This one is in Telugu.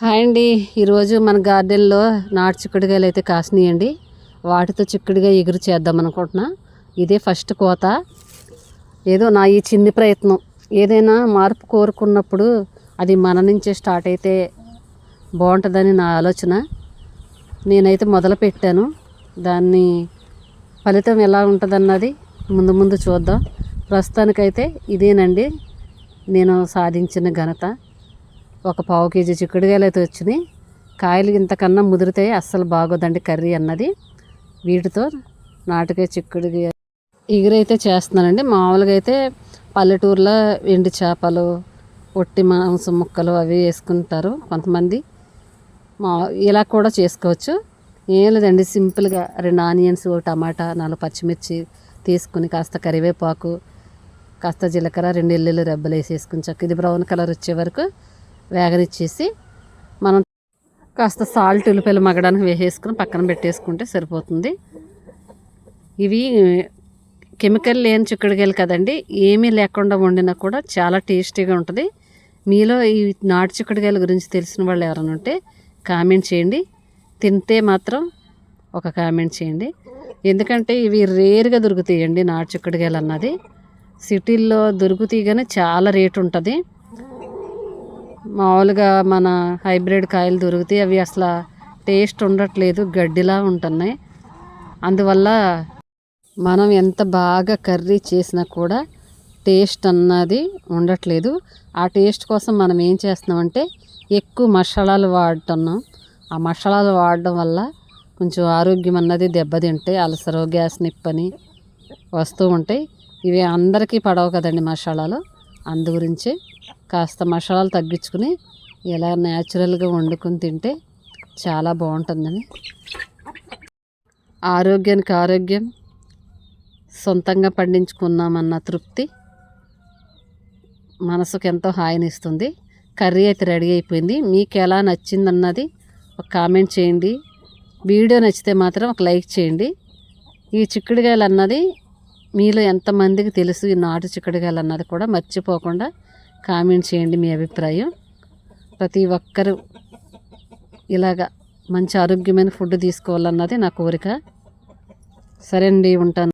హాయ్ అండి. ఈరోజు మన గార్డెన్లో నాటు చిక్కుడుగాయలు అయితే కాసినాయండి. వాటితో చిక్కుడుగా ఎగురు చేద్దాం అనుకుంటున్నా. ఇదే ఫస్ట్ కోత. ఏదో నా ఈ చిన్ని ప్రయత్నం. ఏదైనా మార్పు కోరుకున్నప్పుడు అది మన నుంచే స్టార్ట్ అయితే బాగుంటుందని నా ఆలోచన. నేనైతే మొదలు పెట్టాను. దాన్ని ఫలితం ఎలా ఉంటుందన్నది ముందు ముందు చూద్దాం. ప్రస్తుతానికైతే ఇదేనండి. నేను సాధించిన ఘనత. ఒక పావు కేజీ చిక్కుడుకాయలు అయితే వచ్చినాయి. కాయలు ఇంతకన్నా ముదిరితే అస్సలు బాగోదండి కర్రీ అన్నది. వీటితో నాటుకాయ చిక్కుడుకాయ. ఎగురైతే చేస్తున్నానండి. మామూలుగా అయితే పల్లెటూరులో ఎండి చేపలు ఒట్టి మాంసం ముక్కలు అవి వేసుకుంటారు కొంతమంది. మా ఇలా కూడా చేసుకోవచ్చు. ఏం లేదండి సింపుల్గా రెండు ఆనియన్స్ టమాటా నాలుగు పచ్చిమిర్చి తీసుకుని కాస్త కరివేపాకు కాస్త జీలకర్ర రెండు ఎల్లుల్లి రెబ్బలు వేసేసుకుని చక్క ఇది బ్రౌన్ కలర్ వచ్చే వరకు వేగరిచ్చేసి మనం కాస్త సాల్ట్ ఉల్లిపాయలు మగ్గడానికి వేసేసుకుని పక్కన పెట్టేసుకుంటే సరిపోతుంది. ఇవి కెమికల్ లేని చిక్కుడుకాయలు కదండి ఏమీ లేకుండా వండినా కూడా చాలా టేస్టీగా ఉంటుంది. మీలో ఈ నాటు చిక్కుడుకాయల గురించి తెలిసిన వాళ్ళు ఎవరైనా ఉంటే కామెంట్ చేయండి. తింటే మాత్రం ఒక కామెంట్ చేయండి. ఎందుకంటే ఇవి రేరుగా దొరుకుతాయండి నాటు చిక్కుడుకాయలు అన్నది. సిటీల్లో దొరుకుతాయి కానీ చాలా రేటు ఉంటుంది. మామూలుగా మన హైబ్రిడ్ కాయలు దొరుకుతాయి అవి అసలు టేస్ట్ ఉండట్లేదు గడ్డిలా ఉంటున్నాయి. అందువల్ల మనం ఎంత బాగా కర్రీ చేసినా కూడా టేస్ట్ అన్నది ఉండట్లేదు. ఆ టేస్ట్ కోసం మనం ఏం చేస్తున్నామంటే ఎక్కువ మసాలాలు వాడుతున్నాం. ఆ మసాలాలు వాడడం వల్ల కొంచెం ఆరోగ్యం అన్నది దెబ్బతింటాయి అలసరు గ్యాస్ నిప్పని వస్తూ ఉంటాయి. ఇవి అందరికీ పడవు కదండి మసాలాలు. అందు గురించి కాస్త మసాలాలు తగ్గించుకుని ఇలా న్యాచురల్గా వండుకొని తింటే చాలా బాగుంటుందని. ఆరోగ్యానికి ఆరోగ్యం సొంతంగా పండించుకున్నామన్న తృప్తి మనసుకు ఎంతో హాయినిస్తుంది. కర్రీ అయితే రెడీ అయిపోయింది. మీకు ఎలా నచ్చిందన్నది ఒక కామెంట్ చేయండి. వీడియో నచ్చితే మాత్రం ఒక లైక్ చేయండి. ఈ చిక్కుడుకాయలు అన్నది మీలో ఎంతమందికి తెలుసు ఈ నాటు చిక్కుడుగాయలు అన్నది కూడా మర్చిపోకుండా కామెంట్ చేయండి మీ అభిప్రాయం. ప్రతి ఒక్కరూ ఇలాగా మంచి ఆరోగ్యమైన ఫుడ్ తీసుకోవాలన్నది నా కోరిక. సరే అండి ఉంటాను.